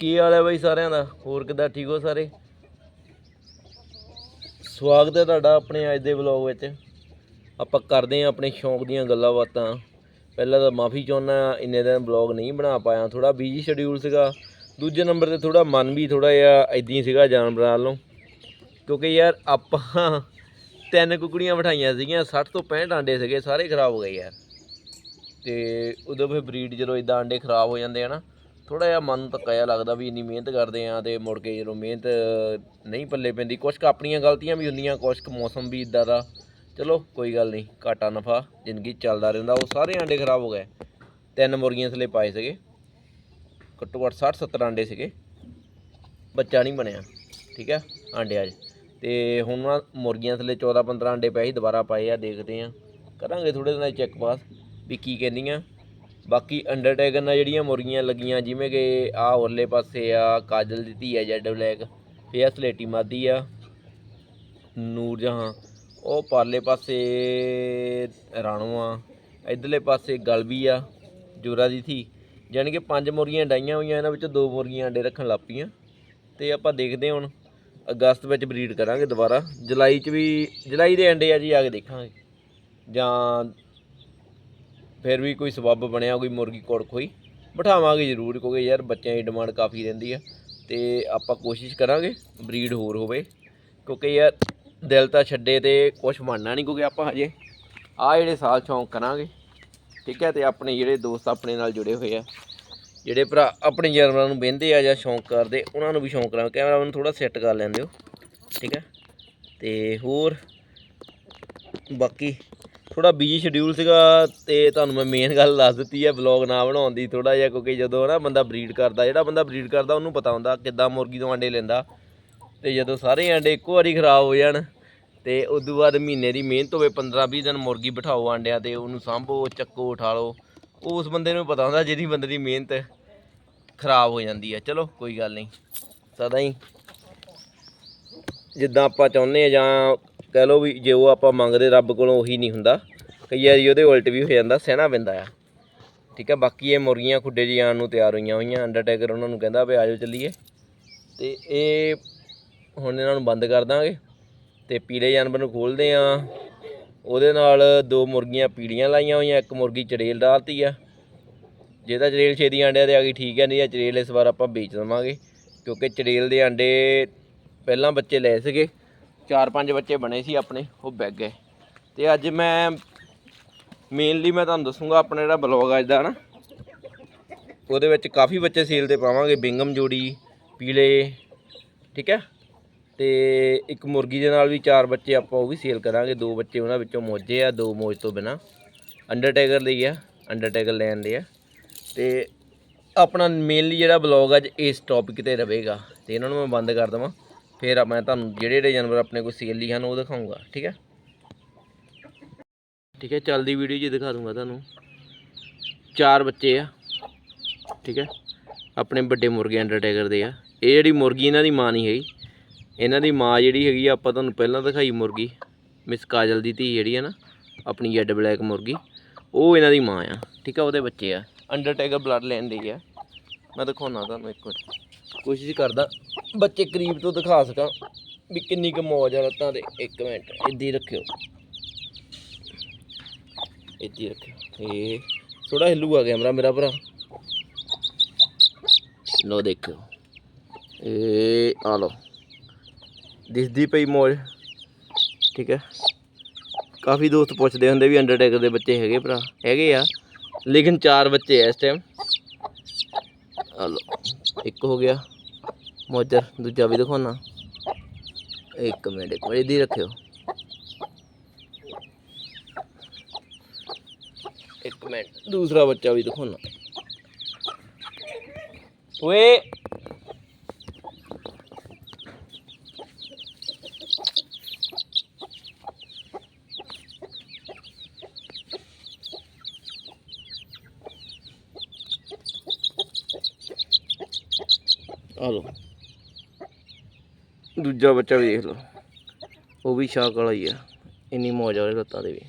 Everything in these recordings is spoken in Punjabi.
ਕੀ ਹਾਲ ਹੈ ਬਾਈ ਸਾਰਿਆਂ ਦਾ? ਹੋਰ ਕਿੱਦਾਂ, ਠੀਕ ਹੋ ਸਾਰੇ? ਸਵਾਗਤ ਹੈ ਤੁਹਾਡਾ ਆਪਣੇ ਅੱਜ ਦੇ ਵਲੌਗ ਵਿੱਚ। ਆਪਾਂ ਕਰਦੇ ਹਾਂ ਆਪਣੇ ਸ਼ੌਂਕ ਦੀਆਂ ਗੱਲਾਂ ਬਾਤਾਂ। ਪਹਿਲਾਂ ਤਾਂ ਮਾਫੀ ਚਾਹੁੰਦਾ ਇੰਨੇ ਦਿਨ ਵਲੌਗ ਨਹੀਂ ਬਣਾ ਪਾਇਆ। ਥੋੜਾ ਬਿਜ਼ੀ ਸ਼ਡਿਊਲ ਸੀਗਾ। ਦੂਜੇ ਨੰਬਰ ਤੇ ਥੋੜਾ ਮਨ ਵੀ ਥੋੜਾ ਜਿਹਾ ਐਦਾਂ ਹੀ ਸੀਗਾ ਜਾਨਵਰਾਂ ਵੱਲੋਂ। ਕਿਉਂਕਿ ਯਾਰ ਆਪਾਂ ਤਿੰਨ ਕੁਕੜੀਆਂ ਬਿਠਾਈਆਂ ਸੀਗੀਆਂ 60 ਤੋਂ 65 ਆਂਡੇ ਸੀਗੇ, ਸਾਰੇ ਖਰਾਬ ਹੋ ਗਏ ਯਾਰ। ਤੇ ਉਦੋਂ ਫਿਰ ਬਰੀਡ ਜਦੋਂ ਇਦਾਂ ਆਂਡੇ ਖਰਾਬ ਹੋ ਜਾਂਦੇ ਆ ਨਾ ਥੋੜਾ ਜਿਹਾ ਮਨ ਧੱਕਾ ਜਿਹਾ ਲੱਗਦਾ ਵੀ ਇੰਨੀ ਮਿਹਨਤ ਕਰਦੇ ਆ ਤੇ ਮੁੜ ਕੇ ਜਦੋਂ ਮਿਹਨਤ ਨਹੀਂ ਪੱਲੇ ਪੈਂਦੀ, ਕੁਛ ਕੁ ਆਪਣੀਆਂ ਗਲਤੀਆਂ ਵੀ ਹੁੰਦੀਆਂ, ਕੁਛ ਕੁ ਮੌਸਮ ਵੀ ਇਦਾਂ ਦਾ। ਚਲੋ, ਕੋਈ ਗੱਲ ਨਹੀਂ, ਘਾਟਾ ਨਫਾ, ਜ਼ਿੰਦਗੀ ਚੱਲਦਾ ਰਹਿੰਦਾ, ਉਹ ਸਾਰੇ ਆਂਡੇ ਖਰਾਬ ਹੋ ਗਏ। ਤਿੰਨ ਮੁਰਗੀਆਂ ਥਲੇ ਪਾਏ ਸੀਗੇ। ਘੱਟੋ ਘੱਟ 60 70 ਆਂਡੇ ਸੀਗੇ। ਬੱਚਾ ਨਹੀਂ ਬਣਿਆ, ਠੀਕ ਹੈ, ਆਂਡਿਆਂ 'ਚ। ਤੇ ਹੁਣ ਨਾ ਮੁਰਗੀਆਂ ਥਲੇ 14 15 ਆਂਡੇ ਪਏ ਸੀ, ਦੁਬਾਰਾ ਪਾਏ ਆ, ਦੇਖਦੇ ਆ ਕਰਾਂਗੇ ਥੋੜੇ ਦਿਨਾਂ 'ਚ ਚੈੱਕ ਪਾਸ ਵੀ ਕੀ ਕਹਿੰਦੀਆਂ। ਬਾਕੀ ਅੰਡਰਟੇਕਰ ਨਾਲ ਜਿਹੜੀਆਂ ਮੁਰਗੀਆਂ ਲੱਗੀਆਂ, ਜਿਵੇਂ ਕਿ ਆ ਉਰਲੇ ਪਾਸੇ ਆ, ਕਾਜਲ ਦੀ ਧੀ ਆ ਜੈਡ ਬਲੈਕ ਫੇ ਆ ਸਲੇਟੀ ਮਾਦੀ ਆ, ਨੂਰ ਜਹਾਂ, ਉਹ ਪਰਲੇ ਪਾਸੇ ਰਾਣੋ ਆ, ਇਧਰਲੇ ਪਾਸੇ ਗਲਬੀ ਆ, ਜੋਰਾ ਦੀ ਧੀ, ਜਾਣੀ ਕਿ ਪੰਜ ਮੁਰਗੀਆਂ ਡਾਈਆਂ ਹੋਈਆਂ, ਇਹਨਾਂ ਵਿੱਚੋਂ ਦੋ ਮੁਰਗੀਆਂ ਅੰਡੇ ਰੱਖਣ ਲੱਗ ਪਈਆਂ, ਤੇ ਆਪਾਂ ਦੇਖਦੇ ਹਾਂ ਹੁਣ, ਅਗਸਤ ਵਿੱਚ ਬਰੀਡ ਕਰਾਂਗੇ ਦੁਬਾਰਾ, ਜੁਲਾਈ 'ਚ ਵੀ, ਜੁਲਾਈ ਦੇ ਅੰਡੇ ਆ ਜੀ, ਆ ਕੇ ਦੇਖਾਂਗੇ, ਜਾਂ ਫਿਰ ਵੀ ਕੋਈ ਸਬੱਬ ਬਣਿਆ, ਕੋਈ ਮੁਰਗੀ ਕੁੜਕ ਹੋਈ ਬਿਠਾਵਾਂਗੇ ਜ਼ਰੂਰ, ਕਿਉਂਕਿ ਯਾਰ ਬੱਚਿਆਂ ਦੀ ਡਿਮਾਂਡ ਕਾਫੀ ਰਹਿੰਦੀ ਆ। ਤੇ ਆਪਾਂ ਕੋਸ਼ਿਸ਼ ਕਰਾਂਗੇ ਬਰੀਡ ਹੋਰ ਹੋਵੇ। ਕਿਉਂਕਿ ਯਾਰ ਦਿਲ ਤਾਂ ਛੱਡੇ ਤੇ ਕੁਝ ਬਣਨਾ ਨਹੀਂ, ਕਿਉਂਕਿ ਆਪਾਂ ਹਜੇ ਆ ਜਿਹੜੇ ਸਾਲ ਸ਼ੌਂਕ ਕਰਾਂਗੇ। ਠੀਕ ਹੈ, ਤੇ ਆਪਣੇ ਜਿਹੜੇ ਦੋਸਤ ਆਪਣੇ ਨਾਲ ਜੁੜੇ ਹੋਏ ਆ। ਜਿਹੜੇ ਭਰਾ ਆਪਣੇ ਜਾਨਵਰਾਂ ਨੂੰ ਬਹਿੰਦੇ ਆ ਜਾਂ ਸ਼ੌਂਕ ਕਰਦੇ, ਉਹਨਾਂ ਨੂੰ ਵੀ ਸ਼ੌਂਕ ਕਰਾਂ ਕੈਮਰਾ ਨੂੰ ਥੋੜਾ ਸੈੱਟ ਕਰ ਲੈਂਦੇ ਹੋ। ਠੀਕ ਹੈ, ਤੇ ਹੋਰ ਬਾਕੀ ਥੋੜਾ ਬਿਜ਼ੀ ਸ਼ਡਿਊਲ ਸੀਗਾ ਤੇ ਤੁਹਾਨੂੰ ਮੈਂ ਮੇਨ ਗੱਲ ਦੱਸ ਦਿੱਤੀ ਹੈ ਵਲੌਗ ਨਾ ਬਣਾਉਣ ਦੀ ਥੋੜਾ ਜਿਹਾ, ਕਿਉਂਕਿ ਜਦੋਂ ਨਾ ਬੰਦਾ ਬਰੀਡ ਕਰਦਾ, ਜਿਹੜਾ ਬੰਦਾ ਬਰੀਡ ਕਰਦਾ, ਉਹਨੂੰ ਪਤਾ ਹੁੰਦਾ ਕਿੱਦਾਂ ਮੁਰਗੀ ਤੋਂ ਆਂਡੇ ਲੈਂਦਾ। ਤੇ ਜਦੋਂ ਸਾਰੇ ਆਂਡੇ ਇੱਕੋ ਵਾਰੀ ਖਰਾਬ ਹੋ ਜਾਣ, ਤੇ ਉਸ ਤੋਂ ਬਾਅਦ ਮਹੀਨੇ ਦੀ ਮਿਹਨਤ ਹੋਵੇ 15 20 ਦਿਨ ਮੁਰਗੀ ਬਿਠਾਓ ਆਂਡਿਆਂ ਤੇ, ਉਹਨੂੰ ਸਾਂਭੋ, ਚੱਕੋ, ਉਠਾ ਲਓ। ਉਸ ਬੰਦੇ ਨੂੰ ਪਤਾ ਹੁੰਦਾ ਜਿਹਦੀ ਬੰਦੇ ਦੀ ਮਿਹਨਤ ਖਰਾਬ ਹੋ ਜਾਂਦੀ ਹੈ। ਚਲੋ, ਕੋਈ ਗੱਲ ਨਹੀਂ। ਸਦਾ ਹੀ ਜਿੱਦਾਂ ਆਪਾਂ ਚਾਹੁੰਦੇ ਆ ਜਾਂ ਕਹਿ ਲਓ ਵੀ ਜੇ ਉਹ ਆਪਾਂ ਮੰਗਦੇ ਰੱਬ ਕੋਲੋਂ ਉਹੀ ਨਹੀਂ ਹੁੰਦਾ। ਕਈ ਵਾਰੀ ਉਹਦੇ ਉਲਟ ਵੀ ਹੋ ਜਾਂਦਾ, ਸਹਿਣਾ ਪੈਂਦਾ ਆ। ਠੀਕ ਹੈ ਬਾਕੀ ਇਹ ਮੁਰਗੀਆਂ ਖੁੱਡੇ ਜੀ ਆਉਣ ਨੂੰ ਤਿਆਰ ਹੋਈਆਂ ਹੋਈਆਂ ਅੰਡਰਟੇਕਰ ਉਹਨਾਂ ਨੂੰ ਕਹਿੰਦਾ ਵੀ ਆਜੋ ਚੱਲੀਏ। ਤੇ ਇਹ ਹੁਣ ਇਹਨਾਂ ਨੂੰ ਬੰਦ ਕਰ ਦਾਂਗੇ ਤੇ ਪੀਲੇ ਜਾਨਵਰ ਨੂੰ ਖੋਲਦੇ ਆ। ਉਹਦੇ ਨਾਲ ਦੋ ਮੁਰਗੀਆਂ ਪੀੜੀਆਂ ਲਾਈਆਂ ਹੋਈਆਂ, ਇੱਕ ਮੁਰਗੀ ਚੜੇਲ ਡਾਲਤੀ ਆ। ਜੇ ਤਾਂ ਚੜੇਲ ਛੇਦੀ ਆਂਡਿਆਂ ਤੇ ਆ ਗਈ, ਠੀਕ ਹੈ ਨਹੀਂ ਆ ਚੜੇਲ ਇਸ ਵਾਰ ਆਪਾਂ ਵੇਚ ਦੇਵਾਂਗੇ। ਕਿਉਂਕਿ ਚੜੇਲ ਦੇ ਆਂਡੇ ਪਹਿਲਾਂ ਬੱਚੇ ਲਏ ਸੀਗੇ। ਚਾਰ ਪੰਜ ਬੱਚੇ ਬਣੇ ਸੀ ਆਪਣੇ, ਉਹ ਵਿਕ ਗਏ। ਤੇ ਅੱਜ ਮੈਂ ਮੇਨਲੀ ਮੈਂ ਤੁਹਾਨੂੰ ਦੱਸੂਗਾ ਆਪਣਾ ਜਿਹੜਾ ਬਲੌਗ ਅੱਜ ਦਾ ਨਾ। ਉਹਦੇ ਵਿੱਚ ਕਾਫੀ ਬੱਚੇ ਸੇਲ ਤੇ ਪਾਵਾਂਗੇ, ਬਿੰਗਮ ਜੋੜੀ, ਪੀਲੇ, ਠੀਕ ਹੈ? ਤੇ ਇੱਕ ਮੁਰਗੀ ਦੇ ਨਾਲ ਵੀ ਚਾਰ ਬੱਚੇ ਆਪਾਂ ਉਹ ਵੀ ਸੇਲ ਕਰਾਂਗੇ। ਦੋ ਬੱਚੇ ਉਹਨਾਂ ਵਿੱਚੋਂ ਮੋਜੇ ਆ, ਦੋ ਮੋਜ ਤੋਂ ਬਿਨਾ। ਅੰਡਰਟੇਕਰ ਲਈ ਆ ਅੰਡਰਟੇਕਰ ਲੈਣ ਦੇ ਆ। ਤੇ ਆਪਣਾ ਮੇਨਲੀ ਜਿਹੜਾ ਬਲੌਗ ਅੱਜ ਇਸ ਟੌਪਿਕ ਤੇ ਰਹੇਗਾ। ਤੇ ਇਹਨਾਂ ਨੂੰ ਮੈਂ ਬੰਦ ਕਰ ਦਵਾਂ। ਫਿਰ ਮੈਂ ਤੁਹਾਨੂੰ ਜਿਹੜੇ ਜਿਹੜੇ ਜਾਨਵਰ ਆਪਣੇ ਕੋਲ ਸੇਲ ਹਨ ਉਹ ਦਿਖਾਊਂਗਾ ਠੀਕ ਹੈ? ਠੀਕ ਹੈ, ਚੱਲਦੀ ਵੀਡੀਓ 'ਚ ਦਿਖਾ ਦੂੰਗਾ ਤੁਹਾਨੂੰ। ਚਾਰ ਬੱਚੇ ਆ, ਠੀਕ ਹੈ? ਆਪਣੇ ਵੱਡੇ ਮੁਰਗੇ ਅੰਡਰਟੇਕਰ ਦੇ ਆ। ਇਹ ਜਿਹੜੀ ਮੁਰਗੀ, ਇਹਨਾਂ ਦੀ ਮਾਂ ਨਹੀਂ ਹੈਗੀ। ਇਹਨਾਂ ਦੀ ਮਾਂ ਜਿਹੜੀ ਹੈਗੀ ਆ, ਆਪਾਂ ਤੁਹਾਨੂੰ ਪਹਿਲਾਂ ਦਿਖਾਈ ਮੁਰਗੀ। ਮਿਸ ਕਾਜਲ ਦੀ ਧੀ ਜਿਹੜੀ ਆ ਨਾ, ਆਪਣੀ ਜੈਡ ਬਲੈਕ ਮੁਰਗੀ। ਉਹ ਇਹਨਾਂ ਦੀ ਮਾਂ ਆ, ਠੀਕ ਆ ਉਹਦੇ ਬੱਚੇ ਆ। ਅੰਡਰਟੇਕਰ ਬਲੱਡ ਲੈਣ ਦੇ ਆ। ਮੈਂ ਦਿਖਾਉਣਾ ਤੁਹਾਨੂੰ ਇੱਕ ਮਿੰਟ ਕੋਸ਼ਿਸ਼ ਕਰਦਾ ਬੱਚੇ ਕਰੀਬ ਤੋਂ ਦਿਖਾ ਸਕਾਂ ਵੀ ਕਿੰਨੀ ਕੁ ਮੌਜ ਆ ਲੱਤਾਂ ਤੇ। ਇੱਕ ਮਿੰਟ, ਇੱਦੀ ਰੱਖਿਓ। ਇੱਦੀ ਰੱਖਿਓ। ਇਹ ਥੋੜਾ ਹਿੱਲੂਗਾ ਕੈਮਰਾ ਮੇਰਾ ਭਰਾ। ਲੋ ਦੇਖਿਓ। ਇਹ ਆ ਲੋ ਦਿਸਦੀ ਪਈ ਮੌਜ। ਠੀਕ ਹੈ। ਕਾਫੀ ਦੋਸਤ ਪੁੱਛਦੇ ਹੁੰਦੇ ਵੀ ਅੰਡਰਟੇਕਰ ਦੇ ਬੱਚੇ ਹੈਗੇ ਭਰਾ। ਹੈਗੇ ਆ, ਲੇਕਿਨ ਚਾਰ ਬੱਚੇ ਐ ਇਸ ਟਾਈਮ ਆ ਲੋ ਇੱਕ ਹੋ ਗਿਆ। ਮੋਜਰ ਦੂਜਾ ਵੀ ਦਿਖਾਉਣਾ ਇੱਕ ਮਿੰਟ ਇੱਕ ਮਿੰਟ ਇਹਦੀ ਰੱਖਿਓ ਇੱਕ ਮਿੰਟ ਦੂਸਰਾ ਬੱਚਾ ਵੀ ਦਿਖਾਉਣਾ ਓਏ ਆ ਲੋ ਦੂਜਾ ਬੱਚਾ ਵੀ ਦੇਖ ਲਓ। ਉਹ ਵੀ ਸ਼ਾਕ ਵਾਲਾ ਹੀ ਆ। ਇੰਨੀ ਮੌਜ ਆ ਉਹਦੇ ਲੱਤਾਂ ਦੇ ਵੀ।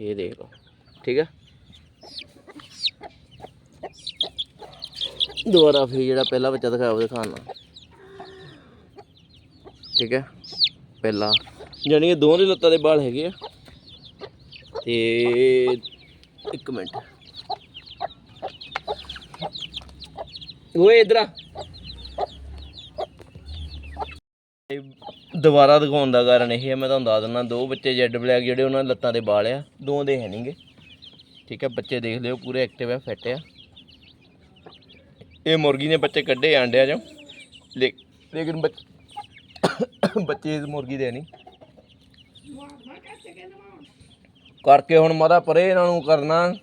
ਇਹ ਦੇਖ ਲਓ। ਠੀਕ ਆ? ਦੁਬਾਰਾ ਫਿਰ ਜਿਹੜਾ ਪਹਿਲਾ ਬੱਚਾ ਦਿਖਾਇਆ ਉਹ ਦਿਖਾਣਾ ਠੀਕ ਹੈ ਪਹਿਲਾ। ਜਾਣੀ ਕਿ ਦੋਵੇਂ ਲੱਤਾਂ ਦੇ ਬਾਲ ਹੈਗੇ ਆ। ਤੇ ਇੱਕ ਮਿੰਟ। ਓਏ ਇਧਰ ਆ ਇਹ ਦੁਬਾਰਾ ਦਿਖਾਉਣ ਦਾ ਕਾਰਨ ਇਹ ਹੈ, ਮੈਂ ਤੁਹਾਨੂੰ ਦੱਸ ਦਿੰਦਾ, ਦੋ ਬੱਚੇ ਜੈਡ ਬਲੈਕ ਜਿਹੜੇ ਉਹਨਾਂ ਦੇ ਲੱਤਾਂ 'ਤੇ ਵਾਲ ਆ ਦੋ ਦੇ ਹੈ ਨਹੀਂਗੇ ਠੀਕ ਹੈ ਬੱਚੇ ਦੇਖ ਲਿਓ, ਪੂਰੇ ਐਕਟਿਵ ਆ ਫਿੱਟ ਆ। ਇਹ ਮੁਰਗੀ ਨੇ ਬੱਚੇ ਕੱਢੇ ਆਂਡਿਆਂ ਚੋਂ। ਲੇ- ਲੇਕਿਨ ਬੱਚ- ਬੱਚੇ ਇਸ ਮੁਰਗੀ ਦੇ ਨਹੀਂ। ਕਰਕੇ ਹੁਣ ਮਾਦਾ ਪਰੇ ਇਹਨਾਂ ਨੂੰ ਕਰਨਾ,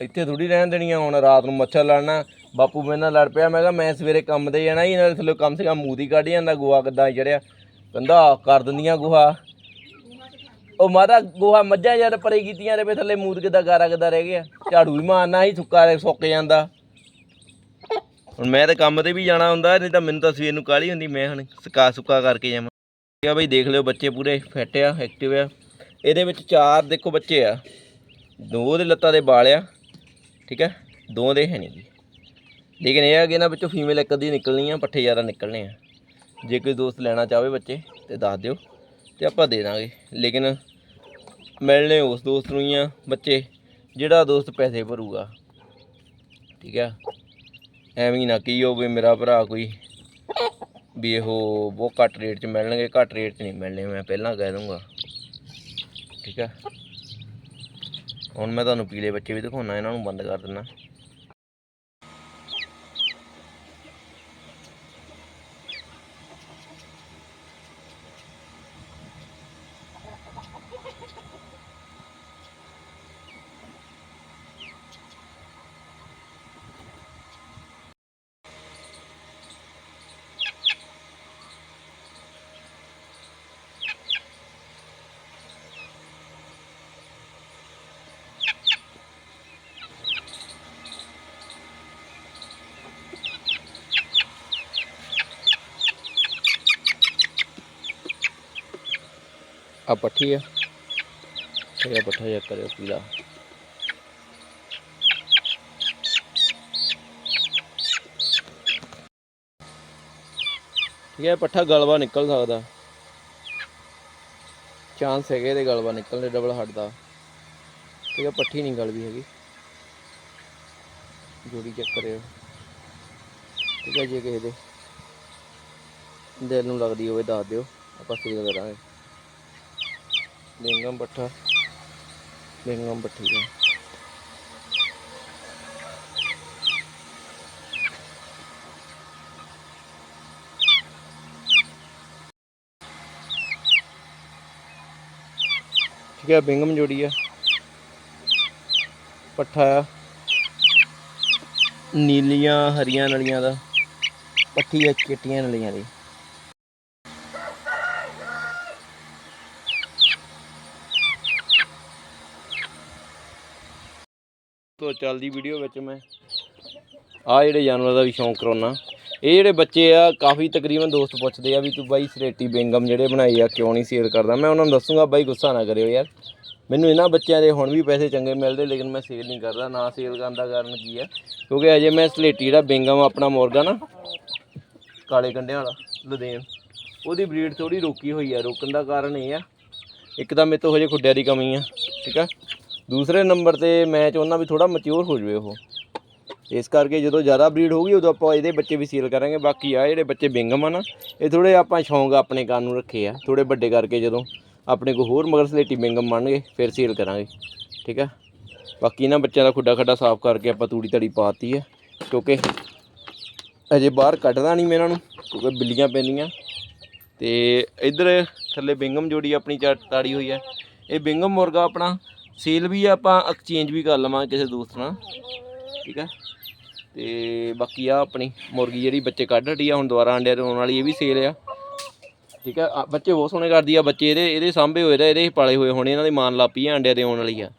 ਇੱਥੇ ਥੋੜੀ ਰਹਿਣ ਦੇਣੀ ਆ ਹੁਣ ਰਾਤ ਨੂੰ ਮੱਛਰ ਲੜਨਾ। ਬਾਪੂ ਮੇਰੇ ਨਾਲ ਲੜ ਪਿਆ, ਮੈਂ ਕਿਹਾ ਮੈਂ ਸਵੇਰੇ ਕੰਮ ਤੇ ਜਾਣਾ ਹੀ ਇਹਨਾਂ ਦੇ ਥੱਲੇ ਕਮ ਸੇ ਕਮ ਮੂੰਹ ਦੀ ਕੱਢ ਜਾਂਦਾ ਗੋਹਾ ਕਿੱਦਾਂ ਚੜਿਆ ਕਹਿੰਦਾ ਕਰ ਦਿੰਦੀਆਂ ਗੋਹਾ। ਉਹ ਮਾਤਾ ਗੋਹਾ ਮੱਝਾਂ ਯਾਰ ਪਰੇ ਕੀਤੀਆਂ ਰੇ ਥੱਲੇ ਮੂਤ ਕਿੱਦਾਂ ਗਾਰਾ ਕਿੱਦਾਂ ਰਹਿ ਗਿਆ। ਝਾੜੂ ਵੀ ਮਾਰਨਾ ਹੀ ਸੁੱਕਾ ਰੇ ਸੁੱਕ ਜਾਂਦਾ। ਹੁਣ ਮੈਂ ਤਾਂ ਕੰਮ ਤੇ ਵੀ ਜਾਣਾ ਹੁੰਦਾ, ਨਹੀਂ ਤਾਂ ਮੈਨੂੰ ਤਾਂ ਸਵੇਰ ਨੂੰ ਕਾਹਲੀ ਹੁੰਦੀ, ਮੈਂ ਹੁਣ ਸੁਕਾ ਸੁੱਕਾ ਕਰਕੇ ਜਾਵਾਂ। ਠੀਕ ਆ ਬਈ ਦੇਖ ਲਿਓ ਬੱਚੇ ਪੂਰੇ ਫਿੱਟ ਆ ਐਕਟਿਵ ਆ। ਇਹਦੇ ਵਿੱਚ ਚਾਰ ਦੇਖੋ ਬੱਚੇ ਆ। ਦੋ ਦੇ ਲੱਤਾਂ ਦੇ ਵਾਲ ਆ, ਠੀਕ ਹੈ ਦੋ ਦੇ ਹੈ ਨਹੀਂ। ਲੇਕਿਨ ਇਹ ਆ ਕਿ ਇਹਨਾਂ ਵਿੱਚੋਂ ਫੀਮੇਲ ਇੱਕ ਅੱਧੀ ਨਿਕਲਣੀ ਆ, ਪੱਠੇ ਜ਼ਿਆਦਾ ਨਿਕਲਣੇ ਆ। ਜੇ ਕੋਈ ਦੋਸਤ ਲੈਣਾ ਚਾਹਵੇ ਬੱਚੇ, ਤੇ ਦੱਸ ਦਿਓ, ਤੇ ਆਪਾਂ ਦੇ ਦਾਂਗੇ। ਲੇਕਿਨ ਮਿਲਣੇ ਉਸ ਦੋਸਤ ਨੂੰ ਹੀ ਆ, ਬੱਚੇ, ਜਿਹੜਾ ਦੋਸਤ ਪੈਸੇ ਭਰੂਗਾ। ਠੀਕ ਆ? ਐਵੇਂ ਹੀ ਨਾ ਕੀ ਹੋਵੇ ਮੇਰਾ ਭਰਾ ਕੋਈ ਵੀ ਇਹ ਬਹੁਤ ਘੱਟ ਰੇਟ 'ਚ ਮਿਲਣਗੇ, ਘੱਟ ਰੇਟ 'ਚ ਨਹੀਂ ਮਿਲਣੇ, ਮੈਂ ਪਹਿਲਾਂ ਕਹਿ ਦੂੰਗਾ ਠੀਕ ਆ? ਹੁਣ ਮੈਂ ਤੁਹਾਨੂੰ ਪੀਲੇ ਬੱਚੇ ਵੀ ਦਿਖਾਉਣਾ, ਇਹਨਾਂ ਨੂੰ ਬੰਦ ਕਰ ਦਿੰਦਾ। ਆ ਪੱਠੀ ਆ। ਇਹ ਪੱਠਾ ਚੈੱਕ ਕਰਿਓ ਪੀਲਾ। ਠੀਕ ਹੈ, ਪੱਠਾ ਗਲਵਾ ਨਿਕਲ ਸਕਦਾ। ਚਾਂਸ ਹੈਗੇ ਇਹਦੇ ਗਲਵਾ ਨਿਕਲਣ ਦੇ ਡਬਲ ਹੱਡ ਦਾ। ਠੀਕ ਹੈ, ਪੱਠੀ ਨਹੀਂ ਗਲਵੀ ਹੈਗੀ। ਜੋੜੀ ਚੈੱਕ ਕਰਿਓ। ਠੀਕ ਹੈ, ਜੇ ਕਿਸੇ ਦੇ ਦਿਲ ਨੂੰ ਲੱਗਦੀ ਹੋਵੇ, ਦੱਸ ਦਿਓ। ਆਪਾਂ ਸੇਲ ਕਰਾਂਗੇ। ਲਿੰਗਮ ਪੱਠਾ। ਲਿੰਗਮ ਪੱਠੀ ਦਾ ਠੀਕ ਹੈ, ਬਿੰਗਮ ਜੋੜੀ ਆ ਪੱਠਾ ਆ। ਨੀਲੀਆਂ, ਹਰੀਆਂ ਨਲੀਆਂ ਦਾ। ਪੱਠੀ ਆ ਚਿੱਟੀਆਂ ਨਲੀਆਂ ਦੀ। ਤੋਂ ਚੱਲਦੀ ਵੀਡੀਓ ਵਿੱਚ ਮੈਂ। ਆ ਜਿਹੜੇ ਜਾਨਵਰ ਦਾ ਵੀ ਸ਼ੌਂਕ ਕਰਾਉਣਾ ਇਹ ਜਿਹੜੇ ਬੱਚੇ ਆ, ਕਾਫੀ ਤਕਰੀਬਨ ਦੋਸਤ ਪੁੱਛਦੇ ਆ ਵੀ ਤੂੰ ਬਾਈ ਸਲੇਟੀ ਬੇਂਗਮ ਜਿਹੜੇ ਬਣਾਈ ਆ, ਕਿਉਂ ਨਹੀਂ ਸੇਲ ਕਰਦਾ? ਮੈਂ ਉਹਨਾਂ ਨੂੰ ਦੱਸੂਗਾ, ਬਾਈ ਗੁੱਸਾ ਨਾ ਕਰਿਓ ਯਾਰ। ਮੈਨੂੰ ਇਹਨਾਂ ਬੱਚਿਆਂ ਦੇ ਹੁਣ ਵੀ ਪੈਸੇ ਚੰਗੇ ਮਿਲਦੇ, ਲੇਕਿਨ ਮੈਂ ਸੇਲ ਨਹੀਂ ਕਰਦਾ, ਨਾ ਸੇਲ ਕਰਨ ਦਾ ਕਾਰਨ ਕੀ ਆ? ਕਿਉਂਕਿ ਅਜੇ ਮੈਂ ਸਲੇਟੀ ਜਿਹੜਾ ਬੇਂਗਮ ਆਪਣਾ ਮੋਰਗਾ ਨਾ, ਕਾਲੇ ਕੰਡਿਆਂ ਵਾਲਾ ਲੁਧੇਨ ਉਹਦੀ ਬਰੀਡ ਥੋੜੀ ਰੋਕੀ ਹੋਈ ਆ, ਰੋਕਣ ਦਾ ਕਾਰਨ ਇਹ ਆ। ਇੱਕ ਤਾਂ ਮੇਰੇ ਤੋਂ ਹਜੇ ਖੁੱਡਿਆਂ ਦੀ ਕਮੀ ਆ, ਠੀਕ ਆ? ਦੂਸਰੇ ਨੰਬਰ ਤੇ ਮੈਂ ਚਾਹੁੰਦਾ ਵੀ ਥੋੜਾ ਮੈਚੁਰ ਹੋ ਜਾਵੇ ਉਹ। ਇਸ ਕਰਕੇ ਜਦੋਂ ਜ਼ਿਆਦਾ ਬਰੀਡ ਹੋਊਗੀ, ਉਦੋਂ ਆਪਾਂ ਇਹਦੇ ਬੱਚੇ ਵੀ ਸੇਲ ਕਰਾਂਗੇ। ਬਾਕੀ ਆ ਜਿਹੜੇ ਬੱਚੇ ਬਿੰਗਮ ਆ ਨਾ, ਇਹ ਥੋੜੇ ਆਪਾਂ ਸ਼ੌਂਕ ਆਪਣੇ ਕੰਨ ਨੂੰ ਰੱਖੇ ਆ। ਥੋੜੇ ਵੱਡੇ ਕਰਕੇ ਜਦੋਂ ਆਪਣੇ ਕੋਲ ਹੋਰ ਮਗਰ ਸਲੇਟੀ ਬਿੰਗਮ ਬਣਨਗੇ, ਫਿਰ ਸੇਲ ਕਰਾਂਗੇ। ਠੀਕ ਆ? ਬਾਕੀ ਇਹਨਾਂ ਬੱਚਿਆਂ ਦਾ ਖੁੱਡਾ ਖੱਡਾ ਸਾਫ਼ ਕਰਕੇ ਆਪਾਂ ਤੂੜੀ ਤੜੀ ਪਾਤੀ ਹੈ ਕਿਉਂਕਿ ਅਜੇ ਬਾਹਰ ਕੱਢਦਾ ਨਹੀਂ ਮੈਂ ਇਹਨਾਂ ਨੂੰ, ਕਿਉਂਕਿ ਬਿੱਲੀਆਂ ਪੈਂਦੀਆਂ। ਤੇ ਇੱਧਰ ਥੱਲੇ ਬਿੰਗਮ ਜੋੜੀ ਆਪਣੀ ਚਾ- ਤਾੜੀ ਹੋਈ ਹੈ ਇਹ ਬਿੰਗਮ ਮੁਰਗਾ ਆਪਣਾ ਸੇਲ ਵੀ ਆਪਾਂ ਐਕਸਚੇਂਜ ਵੀ ਕਰ ਲਵਾਂਗੇ ਕਿਸੇ ਦੋਸਤ ਨਾਲ। ਠੀਕ ਹੈ ਤੇ ਬਾਕੀ ਆ ਆਪਣੀ ਮੁਰਗੀ ਜਿਹੜੀ ਬੱਚੇ ਕੱਢ ਹਟੀ ਆ, ਹੁਣ ਦੁਬਾਰਾ ਅੰਡਿਆਂ ਆਉਣ ਵਾਲੀ, ਇਹ ਵੀ ਸੇਲ ਆ। ਠੀਕ ਹੈ ਆ ਬੱਚੇ ਬਹੁਤ ਸੋਹਣੇ ਕਰਦੀ ਆ ਬੱਚੇ, ਇਹਦੇ ਇਹਦੇ ਸਾਂਭੇ ਹੋਏ ਦਾ ਇਹਦੇ ਪਾਲੇ ਹੋਏ ਹੋਣੇ, ਇਹਨਾਂ ਦੀ ਮਾਨ ਲਾਪੀ ਆ ਅੰਡਿਆਂ ਦੇ ਆਉਣ ਵਾਲੀ ਆ।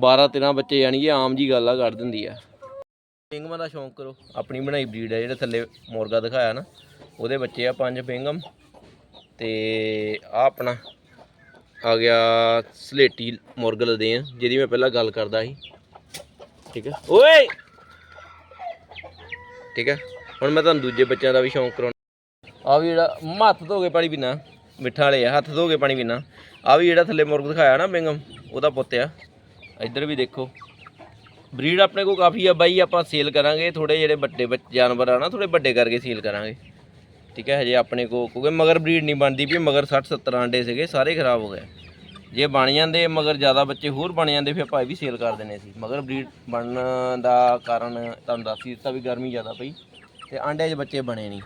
12 13 ਬੱਚੇ ਯਾਨੀ ਕਿ ਆਮ ਜੀ ਗੱਲ ਆ, ਕਰ ਦਿੰਦੀ ਆ। ਬਿੰਗਮਾਂ ਦਾ ਸ਼ੌਂਕ ਕਰੋ, ਆਪਣੀ ਬਣਾਈ ਬਰੀਡ ਆ, ਜਿਹੜੇ ਥੱਲੇ ਮੁਰਗਾ ਦਿਖਾਇਆ ਨਾ, ਉਹਦੇ ਬੱਚੇ ਆ ਪੰਜ ਬਿੰਗਮ ਤੇ ਆ ਆਪਣਾ ਆ ਗਿਆ ਸਲੇਟੀ ਮੁਰਗਲ ਦੇ ਜਿਹਦੀ ਮੈਂ ਪਹਿਲਾਂ ਗੱਲ ਕਰਦਾ ਸੀ। ਠੀਕ ਹੈ ਓਏ! ਠੀਕ ਹੈ ਹੁਣ ਮੈਂ ਤੁਹਾਨੂੰ ਦੂਜੇ ਬੱਚਿਆਂ ਦਾ ਵੀ ਸ਼ੌਂਕ ਕਰਾਉਣਾ। ਆ ਵੀ ਜਿਹੜਾ ਹੱਥ ਧੋ ਕੇ ਪਾਣੀ ਪੀਣਾ ਮਿੱਠਾ ਵਾਲੇ ਆ, ਹੱਥ ਧੋ ਕੇ ਪਾਣੀ ਪੀਣਾ ਆ ਵੀ ਜਿਹੜਾ ਥੱਲੇ ਮੁਰਗ ਦਿਖਾਇਆ ਨਾ ਬਿੰਗਮ, ਉਹਦਾ ਪੁੱਤ ਆ। ਇੱਧਰ ਵੀ ਦੇਖੋ। ਬਰੀਡ ਆਪਣੇ ਕੋਲ ਕਾਫੀ ਆ, ਬਾਈ ਆਪਾਂ ਸੇਲ ਕਰਾਂਗੇ ਥੋੜੇ ਜਿਹੜੇ ਵੱਡੇ ਜਾਨਵਰ ਆ ਨਾ ਥੋੜੇ ਵੱਡੇ ਕਰਕੇ ਸੇਲ ਕਰਾਂਗੇ। ਠੀਕ ਹੈ ਹਜੇ ਆਪਣੇ ਕੋ ਕਿਉਂਕਿ ਮਗਰ ਬਰੀਡ ਨਹੀਂ ਬਣਦੀ ਵੀ ਮਗਰ 60 70 ਆਂਡੇ ਸੀਗੇ, ਸਾਰੇ ਖਰਾਬ ਹੋ ਗਏ। ਜੇ ਬਣ ਜਾਂਦੇ, ਮਗਰ ਜ਼ਿਆਦਾ ਬੱਚੇ ਹੋਰ ਬਣ ਜਾਂਦੇ, ਫਿਰ ਆਪਾਂ ਇਹ ਵੀ ਸੇਲ ਕਰ ਦੇਣੇ ਸੀ। ਮਗਰ ਬਰੀਡ ਬਣਨ ਦਾ ਕਾਰਨ ਤੁਹਾਨੂੰ ਦੱਸ ਹੀ ਦਿੱਤਾ ਵੀ ਗਰਮੀ ਜ਼ਿਆਦਾ ਪਈ, ਤੇ ਆਂਡਿਆਂ 'ਚ ਬੱਚੇ ਬਣੇ ਨਹੀਂ।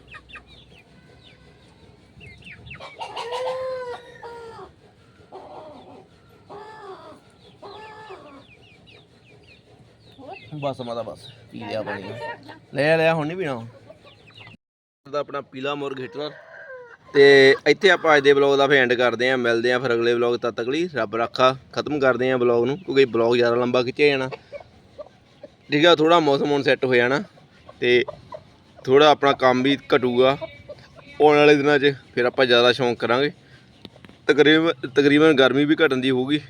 ਬਸ ਮਾਤਾ ਬਸ ਪੀ ਲਿਆ ਪਾਣੀ ਲੈ ਲਿਆ ਹੁਣ ਨਹੀਂ ਪੀਣਾ ਦਾ ਆਪਣਾ ਪੀਲਾ ਮੁਰਗ ਹਿਟਲਰ। ਤੇ ਇੱਥੇ ਆਪਾਂ ਅੱਜ ਦੇ ਵਲੌਗ ਦਾ ਫੇ ਐਂਡ ਕਰਦੇ ਆਂ ਮਿਲਦੇ ਆਂ ਫਿਰ ਅਗਲੇ ਵਲੌਗ ਤਦ ਤੱਕ ਲਈ। ਰੱਬ ਰੱਖਾ। ਖਤਮ ਕਰਦੇ ਆਂ ਵਲੌਗ ਨੂੰ, ਕਿਉਂਕਿ ਵਲੌਗ ਜ਼ਿਆਦਾ ਲੰਬਾ ਖਿੱਚਿਆ ਜਾਣਾ। ਠੀਕ ਆ ਥੋੜਾ ਮੌਸਮ ਹੁਣ ਸੈੱਟ ਹੋ ਜਾਣਾ ਤੇ ਥੋੜਾ ਆਪਣਾ ਕੰਮ ਵੀ ਘਟੂਗਾ। ਆਉਣ ਵਾਲੇ ਦਿਨਾਂ 'ਚ ਫਿਰ ਆਪਾਂ ਜ਼ਿਆਦਾ ਸ਼ੌਂਕ ਕਰਾਂਗੇ। ਤਕਰੀਬਨ ਤਕਰੀਬਨ ਗਰਮੀ ਵੀ ਘਟਣ ਦੀ ਹੋਊਗੀ।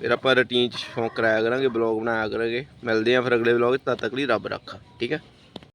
ਫਿਰ ਆਪਾਂ ਰੁਟੀਨ 'ਚ ਸ਼ੌਂਕ ਕਰਾਇਆ ਕਰਾਂਗੇ ਵਲੌਗ ਬਣਾਇਆ ਕਰਾਂਗੇ। ਮਿਲਦੇ ਆਂ ਫਿਰ ਅਗਲੇ ਵਲੌਗ 'ਚ ਤਦ ਤੱਕ ਲਈ। ਰੱਬ ਰੱਖਾ। ਠੀਕ ਹੈ